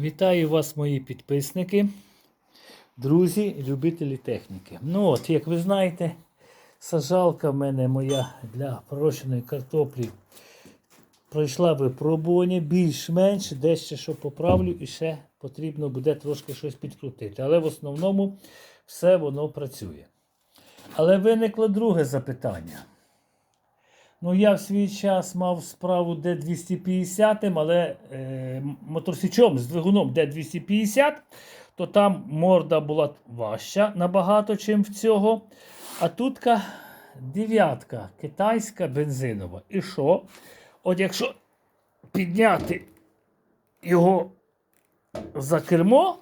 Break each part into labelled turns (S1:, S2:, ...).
S1: Вітаю вас, мої підписники, друзі, любителі техніки. Ну от, як ви знаєте, сажалка в мене моя для пророщеної картоплі пройшла випробування більш-менш, дещо що поправлю і ще потрібно буде трошки щось підкрутити. Але в основному все воно працює. Але виникло друге запитання. Ну, я в свій час мав справу Д250, але е, моторсічом з двигуном Д250, то там морда була важча набагато, чим в цього. А тутка дев'ятка китайська бензинова. І що? От якщо підняти його за кермо,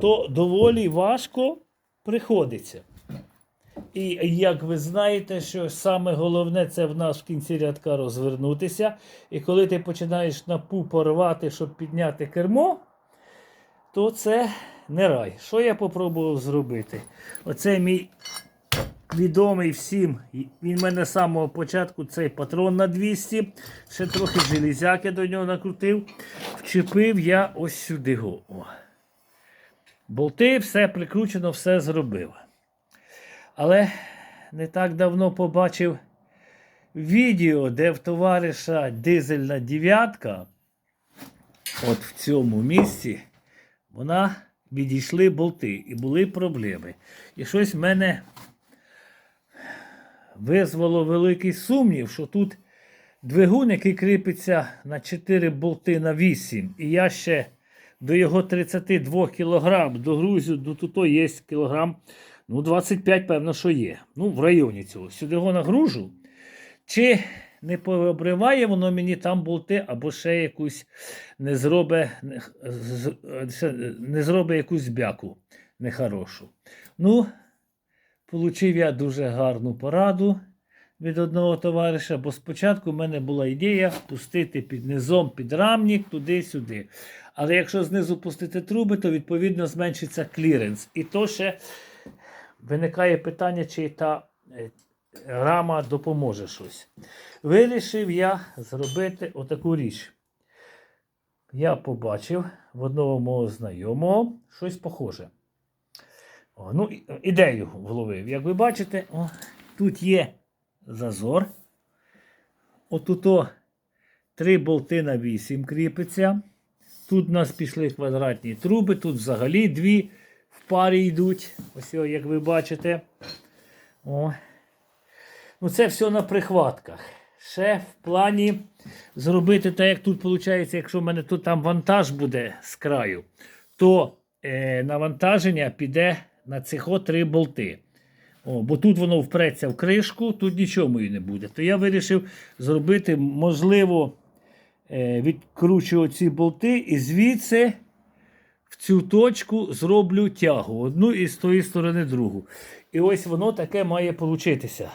S1: то доволі важко приходиться. І як ви знаєте, що саме головне це в нас в кінці рядка розвернутися. І коли ти починаєш на пупо рвати, щоб підняти кермо, то це не рай. Що я попробував зробити? Оце мій відомий всім. Він в мене з самого початку цей патрон на 200. Ще трохи железяки до нього накрутив. Вчепив я ось сюди. О. Болти, все прикручено, все зробив. Але не так давно побачив відео, де в товариша дизельна дев'ятка, от в цьому місці, вона відійшли болти і були проблеми. І щось в мене визвало великий сумнів, що тут двигун, який кріпиться на 4 болти на 8, і я ще до його 32 кг догрузю, до тут є кілограм. Ну, 25, певно, що є. Ну, в районі цього. Сюди його нагружу. Чи не пообриває воно мені там болти, або ще якусь не зробить, не, з- зробить якусь бяку нехорошу. Ну, получив я дуже гарну пораду від одного товариша, бо спочатку в мене була ідея пустити під низом підрамник туди-сюди. Але якщо знизу пустити труби, то відповідно зменшиться кліренс. І то ще виникає питання, чи та е, рама допоможе щось. Вирішив я зробити отаку річ. Я побачив в одного мого знайомого щось похоже. Ну, ідею вловив. Як ви бачите, о, тут є зазор. Отуто три болти на 8 кріпиться. Тут у нас пішли квадратні труби, тут взагалі дві в парі йдуть. Ось, як ви бачите. О. Ну, це все на прихватках. Ще в плані зробити так, як тут виходить, якщо в мене тут там вантаж буде з краю, то е, навантаження піде на цих от три болти. О, бо тут воно впреться в кришку, тут нічого мої не буде. То я вирішив зробити, можливо, е, відкручу ці болти і звідси в цю точку зроблю тягу. Одну і з тої сторони другу. І ось воно таке має получитися.